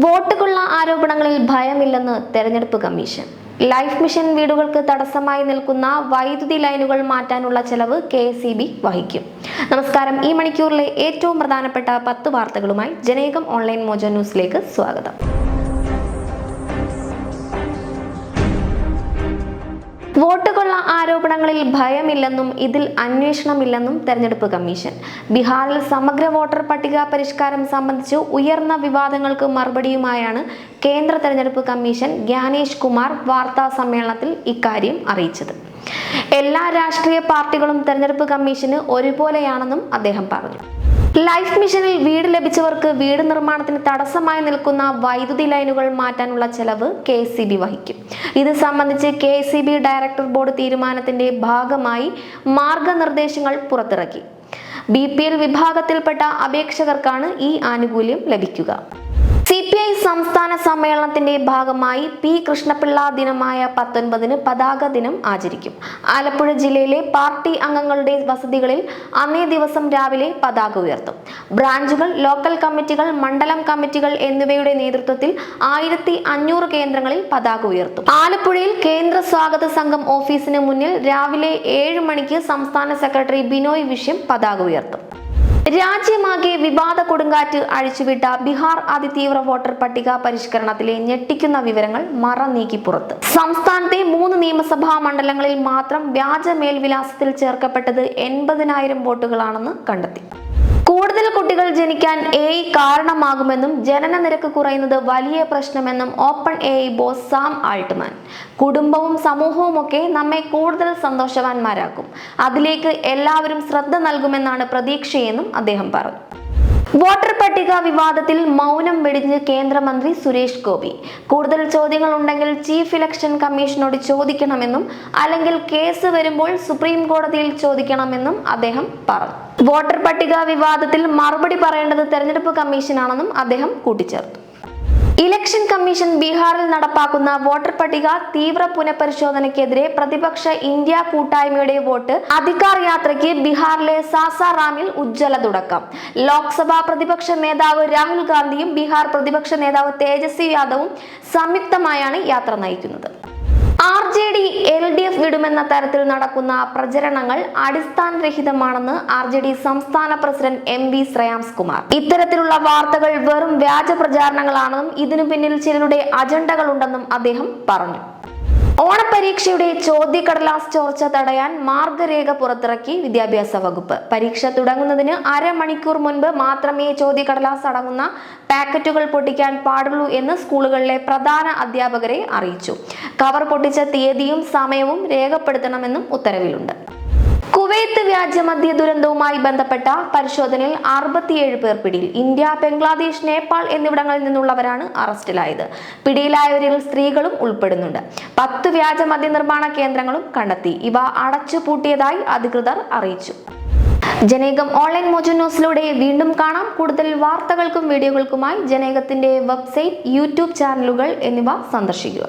വോട്ടുകൊള്ള ആരോപണങ്ങളിൽ ഭയമില്ലെന്ന് തെരഞ്ഞെടുപ്പ് commission. Life mission വീടുകൾക്ക് തടസ്സമായി നിൽക്കുന്ന വൈദ്യുതി ലൈനുകൾ മാറ്റാനുള്ള ചെലവ് കെ സി ബി വഹിക്കും. നമസ്കാരം ഈ മണിക്കൂറിലെ ഏറ്റവും പ്രധാനപ്പെട്ട പത്ത് വാർത്തകളുമായി ജനേകം ഓൺലൈൻ മോജോ ന്യൂസിലേക്ക് സ്വാഗതം. വോട്ടുകൊള്ള ആരോപണങ്ങളിൽ ഭയമില്ലെന്നും ഇതിൽ അന്വേഷണമില്ലെന്നും തെരഞ്ഞെടുപ്പ് കമ്മീഷൻ. ബീഹാറിൽ സമഗ്ര വോട്ടർ പട്ടിക പരിഷ്കാരം സംബന്ധിച്ച് ഉയർന്ന വിവാദങ്ങൾക്ക് മറുപടിയുമായാണ് കേന്ദ്ര തെരഞ്ഞെടുപ്പ് കമ്മീഷൻ ജ്ഞാനേഷ് കുമാർ വാർത്താ സമ്മേളനത്തിൽ ഇക്കാര്യം അറിയിച്ചത്. എല്ലാ രാഷ്ട്രീയ പാർട്ടികളും തെരഞ്ഞെടുപ്പ് കമ്മീഷന് ഒരുപോലെയാണെന്നും അദ്ദേഹം പറഞ്ഞു. ലൈഫ് മിഷനിൽ വീട് ലഭിച്ചവർക്ക് വീട് നിർമ്മാണത്തിന് തടസ്സമായി നിൽക്കുന്ന വൈദ്യുതി ലൈനുകൾ മാറ്റാനുള്ള ചെലവ് കെ സി ബി വഹിക്കും. ഇത് സംബന്ധിച്ച് K C B director board തീരുമാനത്തിന്റെ ഭാഗമായി മാർഗനിർദ്ദേശങ്ങൾ പുറത്തിറക്കി. ബി പി എൽ വിഭാഗത്തിൽപ്പെട്ട അപേക്ഷകർക്കാണ് ഈ ആനുകൂല്യം ലഭിക്കുക. സംസ്ഥാന സമ്മേളനത്തിന്റെ ഭാഗമായി പി. കൃഷ്ണപിള്ള ദിനമായ പത്തൊൻപതിന് പതാക ദിനം ആചരിക്കും. ആലപ്പുഴ ജില്ലയിലെ പാർട്ടി അംഗങ്ങളുടെ വസതികളിൽ അന്നേ ദിവസം രാവിലെ പതാക ഉയർത്തും. ബ്രാഞ്ചുകൾ ലോക്കൽ കമ്മിറ്റികൾ മണ്ഡലം കമ്മിറ്റികൾ എന്നിവയുടെ നേതൃത്വത്തിൽ ആയിരത്തി അഞ്ഞൂറ് കേന്ദ്രങ്ങളിൽ പതാക ഉയർത്തും. ആലപ്പുഴയിൽ കേന്ദ്ര സ്വാഗത സംഘം ഓഫീസിന് മുന്നിൽ രാവിലെ ഏഴ് മണിക്ക് സംസ്ഥാന സെക്രട്ടറി ബിനോയ് വിഷയം പതാക ഉയർത്തും. രാജ്യമാകെ വിവാദ കൊടുങ്കാറ്റ് അഴിച്ചുവിട്ട ബീഹാർ അതിതീവ്ര വോട്ടർ പട്ടിക പരിഷ്കരണത്തിലെ ഞെട്ടിക്കുന്ന വിവരങ്ങൾ മറ നീക്കി പുറത്ത്. സംസ്ഥാനത്തെ മൂന്ന് നിയമസഭാ മണ്ഡലങ്ങളിൽ മാത്രം വ്യാജ മേൽവിലാസത്തിൽ ചേർക്കപ്പെട്ടത് എൺപതിനായിരം വോട്ടുകളാണെന്ന് കണ്ടെത്തി. കൂടുതൽ കുട്ടികൾ ജനിക്കാൻ എ കാരണമാകുമെന്നും ജനന നിരക്ക് കുറയുന്നത് വലിയ പ്രശ്നമെന്നും open A boss Sam Altman. കുടുംബവും സമൂഹവും ഒക്കെ നമ്മെ കൂടുതൽ സന്തോഷവാന്മാരാക്കും. അതിലേക്ക് എല്ലാവരും ശ്രദ്ധ നൽകുമെന്നാണ് പ്രതീക്ഷയെന്നും അദ്ദേഹം പറഞ്ഞു. വോട്ടർ പട്ടിക വിവാദത്തിൽ മൗനം വെടിഞ്ഞ് കേന്ദ്രമന്ത്രി സുരേഷ് ഗോപി. കൂടുതൽ ചോദ്യങ്ങൾ ഉണ്ടെങ്കിൽ ചീഫ് ഇലക്ഷൻ കമ്മീഷനോട് ചോദിക്കണമെന്നും അല്ലെങ്കിൽ കേസ് വരുമ്പോൾ സുപ്രീം കോടതിയിൽ ചോദിക്കണമെന്നും അദ്ദേഹം പറഞ്ഞു. വോട്ടർ പട്ടിക വിവാദത്തിൽ മറുപടി പറയേണ്ടത് തെരഞ്ഞെടുപ്പ് കമ്മീഷനാണെന്നും അദ്ദേഹം കൂട്ടിച്ചേർത്തു. ഇലക്ഷൻ കമ്മീഷൻ ബീഹാറിൽ നടപ്പാക്കുന്ന വോട്ടർ പട്ടിക തീവ്ര പുനഃപരിശോധനയ്ക്കെതിരെ പ്രതിപക്ഷ ഇന്ത്യ കൂട്ടായ്മയുടെ വോട്ട് അധികാർ യാത്രയ്ക്ക് ബീഹാറിലെ സാസാറാമിൽ ഉജ്ജ്വല തുടക്കം. ലോക്സഭാ പ്രതിപക്ഷ നേതാവ് രാഹുൽ ഗാന്ധിയും ബീഹാർ പ്രതിപക്ഷ നേതാവ് തേജസ്വി യാദവും സംയുക്തമായാണ് യാത്ര നയിക്കുന്നത്. R J D L D F വിടുമെന്ന തരത്തിൽ നടക്കുന്ന പ്രചരണങ്ങൾ അടിസ്ഥാനരഹിതമാണെന്ന് ആർ ജെ ഡി സംസ്ഥാന president M V Shreyams Kumar ഇത്തരത്തിലുള്ള വാർത്തകൾ വെറും വ്യാജ പ്രചാരണങ്ങളാണെന്നും ഇതിനു പിന്നിൽ ചിലരുടെ അജണ്ടകളുണ്ടെന്നും അദ്ദേഹം പറഞ്ഞു. ഓണപരീക്ഷയുടെ ചോദ്യക്കടലാസ് ചോർച്ച തടയാൻ മാർഗരേഖ പുറത്തിറക്കി വിദ്യാഭ്യാസ വകുപ്പ്. പരീക്ഷ തുടങ്ങുന്നതിന് അരമണിക്കൂർ മുൻപ് മാത്രമേ ചോദ്യക്കടലാസ് അടങ്ങുന്ന പാക്കറ്റുകൾ പൊട്ടിക്കാൻ പാടുള്ളൂ എന്ന് സ്കൂളുകളിലെ പ്രധാന അധ്യാപകരെ അറിയിച്ചു. കവർ പൊട്ടിച്ച തീയതിയും സമയവും രേഖപ്പെടുത്തണമെന്നും ഉത്തരവിലുണ്ട്. കുവൈത്ത് വ്യാജമദ്യ ദുരന്തവുമായി ബന്ധപ്പെട്ട പരിശോധനയിൽ അറുപത്തിയേഴ് പേർ പിടിയിൽ. ഇന്ത്യ ബംഗ്ലാദേശ് നേപ്പാൾ എന്നിവിടങ്ങളിൽ നിന്നുള്ളവരാണ് അറസ്റ്റിലായത്. പിടിയിലായവരിൽ സ്ത്രീകളും ഉൾപ്പെടുന്നുണ്ട്. പത്ത് വ്യാജ മദ്യ നിർമ്മാണ കേന്ദ്രങ്ങളും കണ്ടെത്തി. ഇവ അടച്ചു പൂട്ടിയതായി അധികൃതർ അറിയിച്ചു. ജനേകം ഓൺലൈൻ മോജോ ന്യൂസിലൂടെ വീണ്ടും കാണാം. കൂടുതൽ വാർത്തകൾക്കും വീഡിയോകൾക്കുമായി ജനേകത്തിന്റെ വെബ്സൈറ്റ് യൂട്യൂബ് ചാനലുകൾ എന്നിവ സന്ദർശിക്കുക.